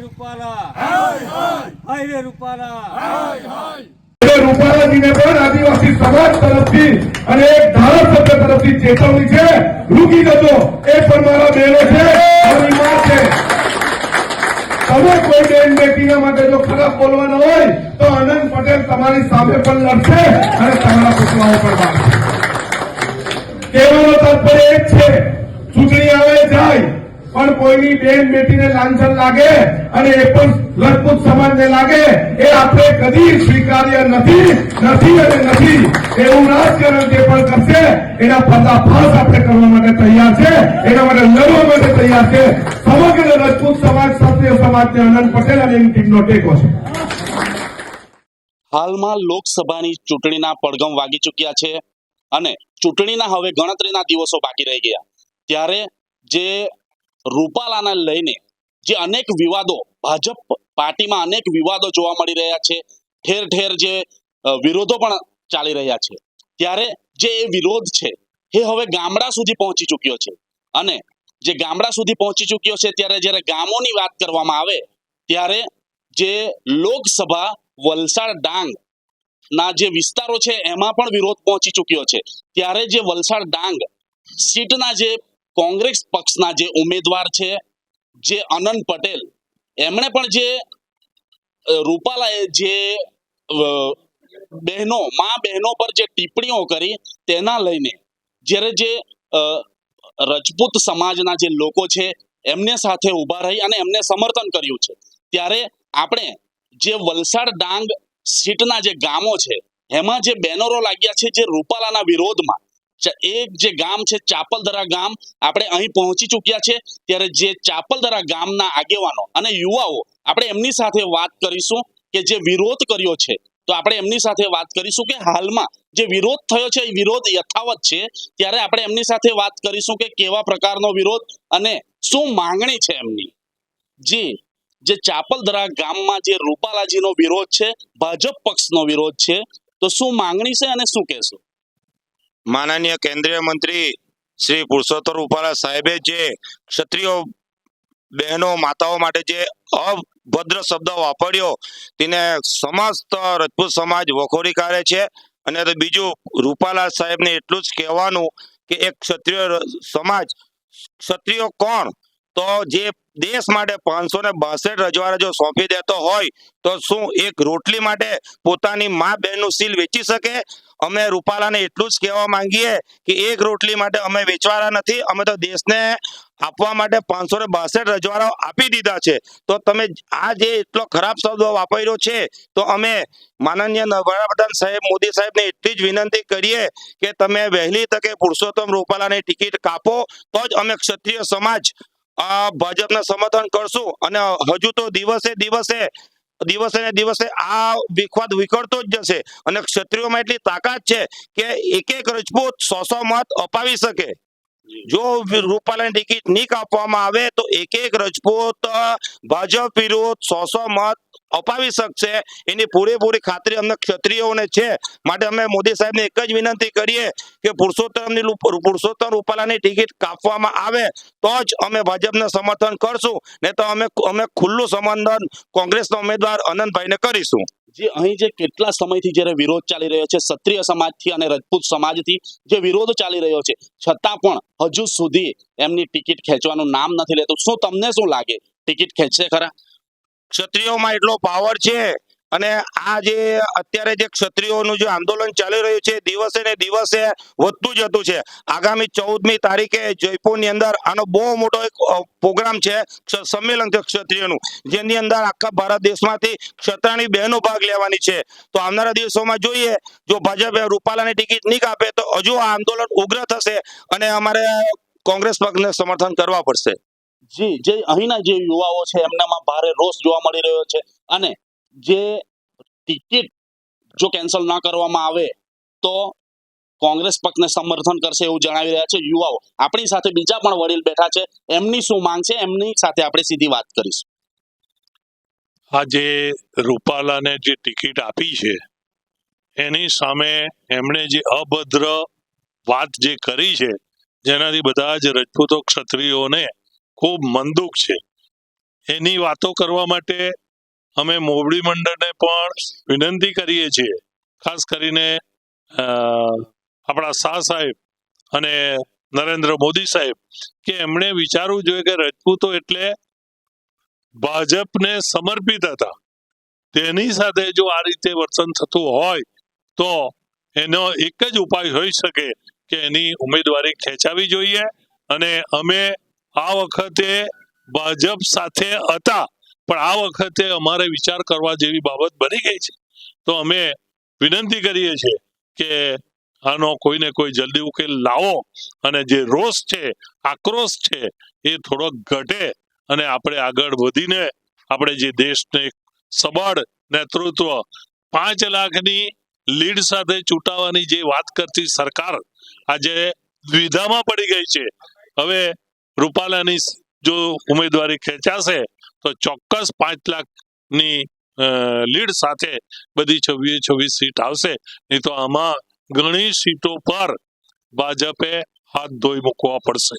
રૂપાલા. હાય રે રૂપાલા. એટલે રૂપાલાજીને પણ આદિવાસી સમાજ તરફથી અને એક ધારાસભ્ય તરફથી ચેતવણી છે. રૂકી જતો એ પણ મારા બહેનો છે. મારી માં છે. તમે કોઈ બેન બેટીના માટે જો ખરાબ બોલવાના હોય તો આનંદ પટેલ તમારી સામે પણ લડશે અને તમારા પુતળાઓ પણ કહેવાનો તાત્પર્ય એક છે પણ કોઈની બેન બેટીને લાંછન લાગે અને એ પણ રજપૂત સમાજને લાગે, એ આપણે કદી સ્વીકાર્ય નથી નથી અને નથી. એવું રાજકારણ જે પણ કરશે, એના પર્દાફાશ આપણે કરવા માટે તૈયાર છે, એના માટે લડવા માટે તૈયાર છે. સમગ્ર રાજપૂત સમાજ ક્ષત્રિય સમાજને આનંદ પટેલ અને એની ટીમનો ટેકો છે. હાલમાં લોકસભાની ચૂંટણીના પડઘમ વાગી ચૂક્યા છે અને ચૂંટણીના હવે ગણતરીના દિવસો બાકી રહી ગયા. ત્યારે જે રૂપાલાને લઈને જે અનેક વિવાદો ભાજપ પાર્ટીમાં અનેક વિવાદો જોવા મળી રહ્યા છે, ઠેર ઠેર જે વિરોધો પણ ચાલી રહ્યા છે. ત્યારે જે એ વિરોધ છે, એ હવે ગામડા સુધી પહોંચી ચૂક્યો છે. અને જે ગામડા સુધી પહોંચી ચૂક્યો છે, ત્યારે જ્યારે ગામોની વાત કરવામાં આવે, ત્યારે જે લોકસભા વલસાડ ડાંગ ના જે વિસ્તારો છે, એમાં પણ વિરોધ પહોંચી ચૂક્યો છે. ત્યારે જે વલસાડ ડાંગ સીટના જે કોંગ્રેસ પક્ષના જે ઉમેદવાર છે, જે અનંત પટેલ, એમણે પણ જે રૂપાલાએ જે બહેનો, મા બહેનો પર જે ટિપ્પણીઓ કરી, તેના લઈને જ્યારે જે રજપૂત સમાજના જે લોકો છે, એમને સાથે ઊભા રહી અને એમને સમર્થન કર્યું છે. ત્યારે આપણે જે વલસાડ ડાંગ સીટના જે ગામો છે, એમાં જે બેનરો લાગ્યા છે, જે રૂપાલાના વિરોધમાં એક જે ગામ છે ચાપલદરા ગામ, આપણે અહીં પહોંચી ચૂક્યા છે. ત્યારે જે ચાપલદરા ગામના આગેવાનો અને યુવાઓ, આપણે એમની સાથે વાત કરીશું કે જે વિરોધ કર્યો છે. તો આપણે એમની સાથે વાત કરીશું કે હાલમાં જે વિરોધ થયો છે, એ વિરોધ યથાવત છે. ત્યારે આપણે એમની સાથે વાત કરીશું કે કેવા પ્રકારનો વિરોધ અને શું માંગણી છે એમની. જી, જે ચાપલદરા ગામમાં જે રૂપાલાજીનો વિરોધ છે, ભાજપ પક્ષનો વિરોધ છે, તો શું માંગણી છે અને શું કહેશો? માનનીય કેન્દ્રીય મંત્રી શ્રી પુરુષોત્તમ રૂપાલા સાહેબે જે ક્ષત્રિયો બહેનો માતાઓ માટે જે અભદ્ર શબ્દ વાપર્યો, તેને સમસ્ત રજપૂત સમાજ વખોડી કાઢે છે. અને તો બીજું, રૂપાલા સાહેબને એટલું જ કહેવાનું કે એક ક્ષત્રિય સમાજ, ક્ષત્રિયો કોણ? તો જે દેશ માટે પાંચસો ને બાસઠ રજવાડા જો સોંપી દેતો હોય, તો શું એક રોટલી માટે પોતાની મા બહેનનું સીલ વેચી શકે? અમે રૂપાલાને એટલું જ કહેવા માંગીએ કે એક રોટલી માટે અમે વેચવાના નથી, અમે તો દેશને આપવા માટે પાંચસો ને બાસઠ રજવાડાઓ આપી દીધા છે. તો તમે આ જે એટલો ખરાબ શબ્દ વાપર્યો છે, તો અમે માનનીય વડાપ્રધાન સાહેબ, મોદી સાહેબને એટલી જ વિનંતી કરીએ કે તમે વહેલી તકે પુરુષોત્તમ રૂપાલાની ટિકિટ કાપો, તો જ અમે ક્ષત્રિય સમાજ ભાજપને સમર્થન કરશું. અને હજુ તો દિવસે દિવસે દિવસે ને દિવસે આ વિખવાદ વિકળતો જ જશે. અને ક્ષત્રિયોમાં એટલી તાકાત છે કે એક એક રજપૂત સો સો મત અપાવી શકે. જો. રૂપાલાની ટિકિટ નહીં કાપવામાં આવે તો એક એક રજપૂત, ભાજપ વિરુદ્ધ સો સો મત અપાવી શકશે. એની પૂરેપૂરી ખાતરી અમને ક્ષત્રિયોને છે. માટે અમે મોદી સાહેબને એક જ વિનંતી કરીએ કે પુરુષોત્તમની પુરુષોત્તમ રૂપાલાની ટિકિટ કાપવામાં આવે તો જ અમે ભાજપને સમર્થન કરશું. ને તો અમે અમે ખુલ્લું સમર્થન કોંગ્રેસના ઉમેદવાર અનંતભાઈને કરીશું. જે અહીં જે કેટલા સમયથી જ્યારે વિરોધ ચાલી રહ્યો છે, ક્ષત્રિય સમાજથી અને રજપૂત સમાજથી જે વિરોધ ચાલી રહ્યો છે, છતાં પણ હજુ સુધી એમની ટિકિટ ખેંચવાનું નામ નથી લેતું. શું તમને શું લાગે? ટિકિટ ખેંચશે ખરા? ક્ષત્રિયોમાં એટલો પાવર છે અને આ જે અત્યારે જે ક્ષત્રિયોનું જે આંદોલન ચાલી રહ્યું છે, દિવસે ને દિવસે વધતું જતું છે. આગામી ચૌદમી તારીખે જયપુરની અંદર આનો બહુ મોટો એક પ્રોગ્રામ છે સંમેલન છે ક્ષત્રિયોનું. જેની અંદર આખા ભારત દેશમાંથી ક્ષત્રાની બહેનો ભાગ લેવાની છે. તો આવનારા દિવસોમાં જોઈએ, જો ભાજપે રૂપાલાની ટિકિટ નહીં કાપે, તો હજુ આ આંદોલન ઉગ્ર થશે અને અમારે કોંગ્રેસ પક્ષને સમર્થન કરવા પડશે. જી, જે અહીંના જે યુવાઓ છે, એમનામાં ભારે રોષ જોવા મળી રહ્યો છે. અને જે ટિકિટ જો કેન્સલ ના કરવામાં આવે, તો કોંગ્રેસ પક્ષને સમર્થન કરશે એવું જણાવી રહ્યા છે યુવાઓ. આપણી સાથે બીજા પણ વડીલ બેઠા છે. એમની શું માંગ છે? એમની સાથે આપણે સીધી વાત કરીશું. આજે રૂપાલાને જે ટિકિટ આપી છે, એની સામે એમણે જે અભદ્ર વાત જે કરી છે, જેનાથી બધા જ રજપૂતો ક્ષત્રિયોને ખૂબ મંદુક છે. એની વાતો કરવા માટે અમે મોવડી મંડળને પણ વિનંતી કરીએ છીએ, ખાસ કરીને આપણા શાહ સાહેબ અને નરેન્દ્ર મોદી સાહેબ, કે એમણે વિચારવું જોઈએ કે રજપૂતો એટલે ભાજપને સમર્પિત હતા. તેની સાથે જો આ રીતે વર્તન થતું હોય, તો એનો એક જ ઉપાય હોઈ શકે કે એની ઉમેદવારી ખેંચાવી જોઈએ અને અમે આ વખતે ભાજપ સાથે હતા. પણ આ વખતે અમારે વિચાર કરવા જેવી બાબત બની ગઈ છે. તો અમે વિનંતી કરીએ છીએ કે આનો કોઈને કોઈ જલ્દી ઉકેલ લાવો અને જે રોષ છે, આક્રોશ છે, એ થોડોક ઘટે અને આપણે આગળ વધીને આપણે જે દેશને સબળ નેતૃત્વ પાંચ લાખની લીડ સાથે ચૂંટાવાની જે વાત કરતી સરકાર આજે દ્વિધામાં પડી ગઈ છે. હવે રૂપાલાની જો ઉમેદવારી ખેંચાશે તો ચોક્કસ પાંચ લાખની લીડ સાથે બધી છવ્વીસ છવ્વીસ સીટ આવશે. નહીં તો આમાં ઘણી સીટો પર ભાજપે હાથ ધોઈ મૂકવા પડશે.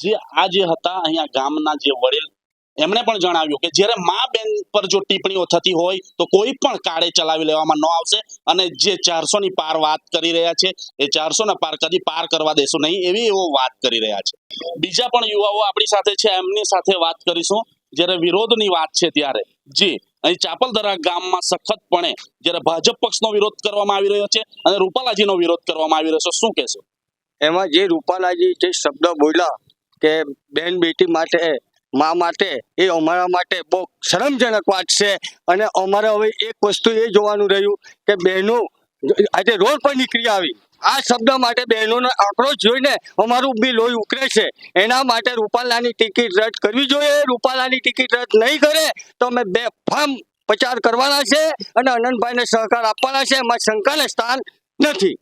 જે, આ જે હતા અહીંયા ગામના જે વડીલ, એમણે પણ જણાવ્યું કે જ્યારે મા બેન પર જો ટિપ્પણીઓ થતી હોય તો કોઈ પણ કાળે ચલાવી લેવામાં ન આવશે અને જે ચારસો ની પાર વાત કરી રહ્યા છે, એ ચારસો ના પાર કદી પાર કરવા દેશું નહીં એવી એવો વાત કરી રહ્યા છે. બીજા પણ યુવાઓ આપણી સાથે છે, એમની સાથે વાત કરીશું. જ્યારે વિરોધની વાત છે ત્યારે. જી, અહીં ચાપલદરા ગામમાં સખતપણે જ્યારે ભાજપ પક્ષનો વિરોધ કરવામાં આવી રહ્યો છે અને રૂપાલાજીનો વિરોધ કરવામાં આવી રહ્યો છે, શું કહેશો? એમાં જે રૂપાલાજી જે શબ્દ બોલ્યા કે બેન બેટી માટે, મા માટે, એ અમારા માટે બહુ શરમજનક વાત છે અને અમારે હવે એક વસ્તુ એ જોવાનું રહ્યું કે બહેનો આજે રોડ પર નીકળી આવી. આ શબ્દ માટે બહેનોનો આક્રોશ જોઈને અમારું બી લોહી ઉકળે છે. એના માટે રૂપાલાની ટિકિટ રદ કરવી જોઈએ. રૂપાલાની ટિકિટ રદ નહીં કરે તો અમે બે ફાર્મ પ્રચાર કરવાના છે અને અનંતભાઈને સહકાર આપવાના છે. એમાં શંકાને સ્થાન નથી.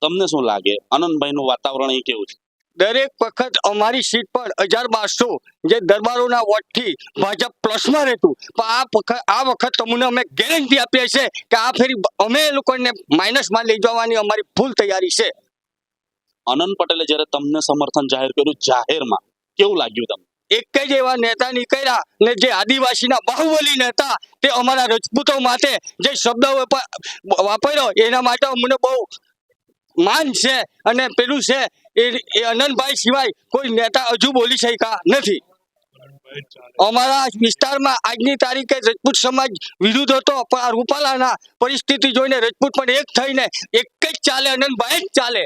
તમને શું લાગે? આનંદભાઈનું વાતાવરણ એ કેવું છે? દરેક વખત અમારી સીટ પર હજાર બારસો જે દરબારોના વોટથી ભાજપ પ્લસમાં રહેતું. પણ આ વખત આ વખત તમને અમે ગેરંટી આપીએ છીએ કે આ ફેરી અમે એ લોકોને માઇનસમાં લઈ જવાની અમારી ફૂલ તૈયારી છે. આનંદ પટેલે જ્યારે તમને સમર્થન જાહેર કર્યું જાહેરમાં કેવું લાગ્યું તમને? એક જ એવા નેતા નીકળ્યા ને જે આદિવાસીના બાહુબલી નેતા તે અમારા રજપૂતો માટે જે શબ્દ વાપર્યો એના માટે અમને બહુ માન છે અને પેલું છે એ અનંતભાઈ સિવાય કોઈ નેતા હજુ બોલી શક્યા નથી. અમારા વિસ્તારમાં આજની તારીખે રજપૂત સમાજ વિરુદ્ધ હતો, પણ આ રૂપાલાના પરિસ્થિતિ જોઈને રજપૂત પણ એક થઈને એક જ ચાલે, અનંતભાઈ જ ચાલે.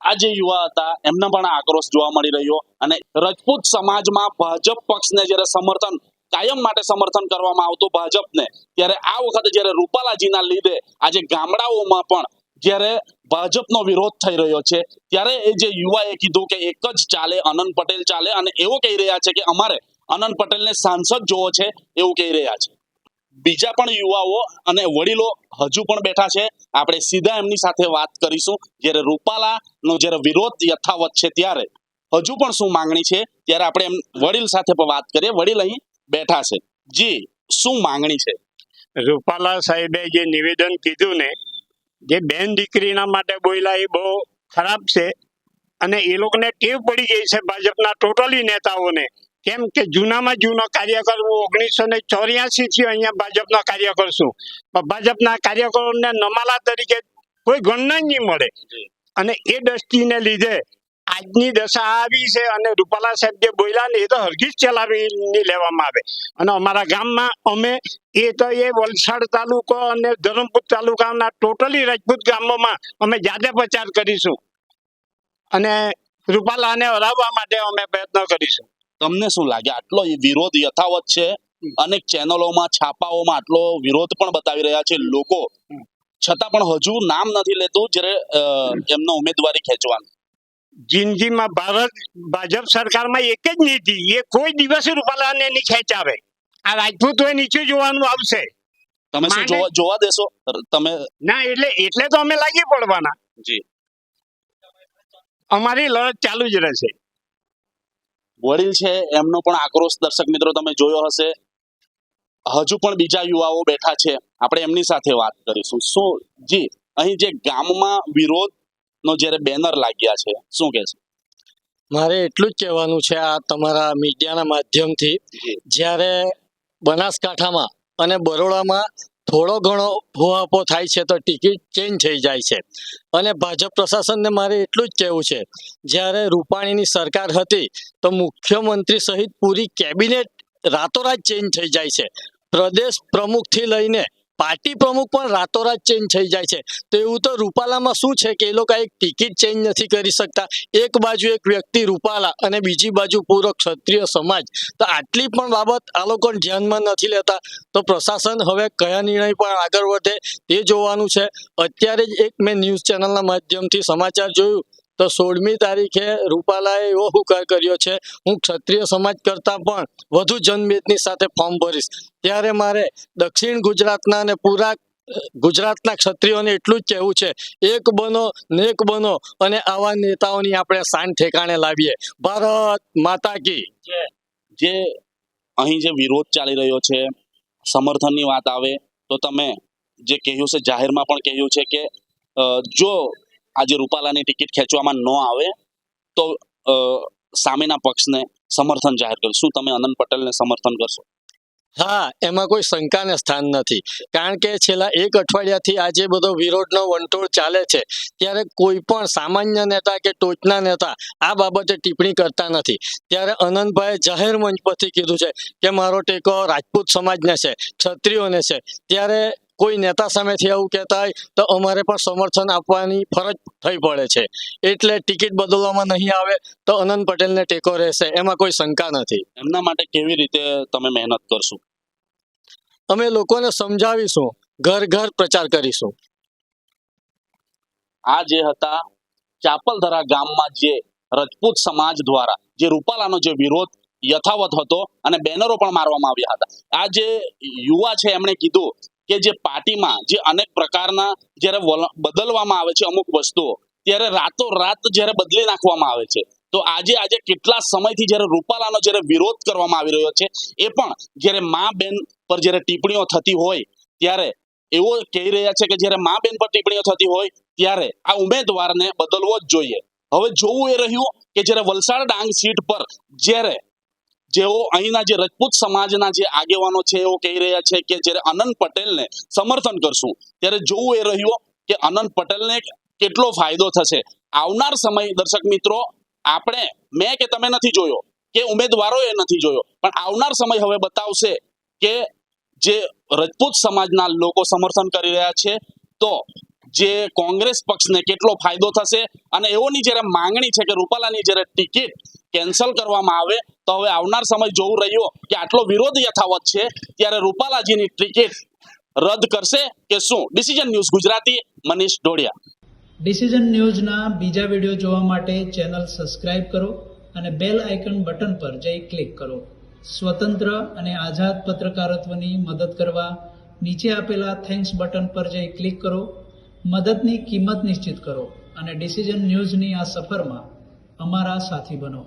આ જે યુવા હતા, એમના પણ આક્રોશ જોવા મળી રહ્યો અને રજપૂત સમાજમાં ભાજપ પક્ષને જ્યારે સમર્થન, કાયમ માટે સમર્થન કરવામાં આવતું ભાજપને, ત્યારે આ વખતે જ્યારે રૂપાલાજીના લીધે આજે ગામડાઓમાં પણ જ્યારે ભાજપનો વિરોધ થઈ રહ્યો છે, ત્યારે એ જે યુવાએ કીધું કે એક જ ચાલે, અનંત પટેલ ચાલે, અને એવું કહી રહ્યા છે કે અમારે અનંત પટેલને સાંસદ જોવો છે, એવું કહી રહ્યા છે. બીજા પણ યુવાઓ અને વડીલો હજુ પણ બેઠા છે. આપણે સીધા એમની સાથે વાત કરીશું. જ્યારે રૂપાલાનો જ્યારે વિરોધ યથાવત છે ત્યારે હજુ પણ શું માંગણી છે? ત્યારે આપણે એમ વડીલ સાથે પણ વાત કરીએ. વડીલ અહીં બેઠા છે. જી, શું માંગણી છે? રૂપાલા સાહેબે જે નિવેદન કીધું ને જે બેન દીકરીના માટે બોલ્યા એ બહુ ખરાબ છે. અને એ લોકોને ટેવ પડી ગઈ છે ભાજપના ટોટલી નેતાઓને. કેમ કે જૂનામાં જૂનો કાર્યકર હું ઓગણીસો ને ચોર્યાસી થી અહીંયા ભાજપનો કાર્યકર છું. પણ ભાજપના કાર્યકરોને નમાલા તરીકે કોઈ ગણના નહીં મળે. અને એ દ્રષ્ટિને લીધે આજની દશા આવી છે અને રૂપાલા સાહેબ જે બોલ્યા ને એ તો હરગીજ ચલાવી લેવામાં આવે. અને અમારા ગામમાં અમે એ તો એ વલસાડ તાલુકો અને ધરમપુર તાલુકાના ટોટલી રાજપૂત ગામોમાં અમે જાતે પ્રચાર કરીશું. અને રૂપાલાને હરાવવા માટે અમે પ્રયત્ન કરીશું. તમને શું લાગે? આટલો વિરોધ યથાવત છે? અનેક ચેનલોમાં છાપાઓમાં આટલો વિરોધ પણ બતાવી રહ્યા છે લોકો. છતાં પણ હજુ નામ નથી લેતું જ્યારે એમનો ઉમેદવારી ખેંચવાનું. જિંદગીમાં ભારત ભાજપ સરકારમાં એક જ નીતિ. એ કોઈ દિવસ રૂપાલાને નહીં ખેંચાવે. આ રાજપૂતોએ નીચે જોવાનું આવશે. તમે શું જોવા જોવા દેશો? તમે ના એટલે એટલે તો અમે લાગી પડવાના. જી. અમારી લડત ચાલુ જ રહેશે. વડીલ છે એમનો પણ આક્રોશ દર્શક મિત્રો તમે જોયો હશે. હજુ પણ બીજા યુવાઓ બેઠા છે. આપણે એમની સાથે વાત કરીશું. શું જી અહીં જે ગામમાં વિરોધ નો જ્યારે બેનર લાગ્યા છે શું કહેશો? મારે એટલું જ કહેવાનું છે આ તમારા મીડિયાના માધ્યમથી. જ્યારે બનાસકાંઠામાં અને બરોડામાં થોડો ઘણો ભૂહાપો થાય છે તો ટિકિટ ચેન્જ થઈ જાય છે. અને ભાજપ પ્રશાસનને મારે એટલું જ કહેવું છે જ્યારે રૂપાણીની સરકાર હતી તો મુખ્યમંત્રી સહિત પૂરી કેબિનેટ રાતોરાત ચેન્જ થઈ જાય છે. પ્રદેશ પ્રમુખથી લઈને પાર્ટી પ્રમુખ પણ રાતોરાત ચેન્જ થઈ જાય છે. તો એવું તો રૂપાલામાં શું છે કે એ લોકો એક ટિકિટ ચેન્જ નથી કરી શકતા. એક બાજુ એક વ્યક્તિ રૂપાલા અને બીજી બાજુ પૂરો ક્ષત્રિય સમાજ. તો આટલી પણ બાબત આ લોકો ધ્યાનમાં નથી લેતા. તો પ્રશાસન હવે કયા નિર્ણય પણ આગળ વધે તે જોવાનું છે. અત્યારે જ એક મેં ન્યૂઝ ચેનલના માધ્યમથી સમાચાર જોયું. તો સોળમી તારીખે રૂપાલાએ એવો હુકાર કર્યો છે, હું ક્ષત્રિય સમાજ કરતાં પણ વધુ જનમેદની સાથે ફોર્મ ભરીશ. ત્યારે મારે દક્ષિણ ગુજરાતના અને પૂરા ગુજરાતના ક્ષત્રિયોને એટલું જ કહેવું છે, એક બનો, નેક બનો અને આવા નેતાઓની આપણે સાન ઠેકાણે લાવીએ. ભારત માતા કી. જે અહીં જે વિરોધ ચાલી રહ્યો છે, સમર્થનની વાત આવે, તો તમે જે કહ્યું છે, જાહેરમાં પણ કહ્યું છે કે જો આજે રૂપાલાની ટિકિટ ખેંચવામાં ન આવે તો સામેના પક્ષને સમર્થન જાહેર કરશું શું તમે અનંત પટેલને સમર્થન કરશો? હા, એમાં કોઈ શંકાને સ્થાન નથી. કારણ કે છેલ્લા એક અઠવાડિયાથી આ જે બધો વિરોધનો વંટોળ ચાલે છે. ત્યારે કોઈ પણ સામાન્ય નેતા કે ટોચના નેતા આ બાબતે ટિપ્પણી કરતા નથી. ત્યારે અનંતભાઈએ જાહેર મંચ પરથી કીધું છે કે મારો ટેકો રાજપૂત સમાજને છે, ક્ષત્રિયોને છે. ત્યારે કોઈ નેતા સામેથી આવું કહેતા હોય તો અમારે પણ સમર્થન આપવાની ફરજ થઈ પડે છે. એટલે ટિકિટ બદલવામાં નહીં આવે તો અનંત પટેલને ટેકો રહેશે. એમાં કોઈ શંકા નથી. એમના માટે કેવી રીતે તમે મહેનત કરશો? અમે લોકોને સમજાવીશું ઘર ઘર પ્રચાર કરીશું. આ જે હતા ચાપલધરા ગામમાં જે રજપૂત સમાજ દ્વારા જે રૂપાલાનો જે વિરોધ યથાવત હતો અને બેનરો પણ મારવામાં આવ્યા હતા. આ જે યુવા છે એમણે કીધું કે જે પાર્ટીમાં જે અનેક પ્રકારના જ્યારે બદલવામાં આવે છે અમુક વસ્તુઓ, ત્યારે રાતો રાત જ્યારે બદલી નાખવામાં આવે છે. તો આજે આજે કેટલા સમયથી જ્યારે રૂપાલાનો જ્યારે વિરોધ કરવામાં આવી રહ્યો છે, એ પણ જ્યારે મા બેન પર જ્યારે ટિપ્પણીઓ થતી હોય, ત્યારે એવો કહી રહ્યા છે કે જ્યારે મા બેન પર ટિપ્પણીઓ થતી હોય, ત્યારે આ ઉમેદવારને બદલવો જ જોઈએ. હવે જોવું એ રહ્યું કે જ્યારે વલસાડ ડાંગ સીટ પર જ્યારે જેઓ અહીંના જે રજપૂત સમાજના જે આગેવાનો છે, એઓ કહી રહ્યા છે કે જ્યારે અનંત પટેલને સમર્થન કરશું, ત્યારે જોવું એ રહ્યું કે અનંત પટેલને કેટલો ફાયદો થશે. આવનાર સમય, દર્શક મિત્રો, આપણે, મેં કે તમે નથી જોયો, કે ઉમેદવારોએ નથી જોયો, પણ આવનાર સમય હવે બતાવશે કે જે રજપૂત સમાજના લોકો સમર્થન કરી રહ્યા છે, તો જે કોંગ્રેસ પક્ષને કેટલો ફાયદો થશે અને એઓની જ્યારે માંગણી છે કે રૂપાલાની જ્યારે ટિકિટ કેન્સલ કરવામાં આવે, તો હવે આવનાર સમય જોવું રહ્યો કે આટલો વિરોધ યથાવત છે, ત્યારે રૂપાલાજીની ટિકિટ રદ કરશે કે શું? Decision news Gujarati, Manish Dhodiya decision ન્યૂઝના બીજા વીડિયો જોવા માટે ચેનલ સબસ્ક્રાઇબ કરો અને બેલ આઇકન બટન પર જઈ ક્લિક કરો. સ્વતંત્ર અને આઝાદ પત્રકારત્વની મદદ કરવા નીચે આપેલા થેન્ક્સ બટન પર જઈ ક્લિક કરો. મદદની કિંમત નિશ્ચિત કરો અને ડિસિઝન ન્યૂઝની આ સફરમાં અમારા સાથી બનો.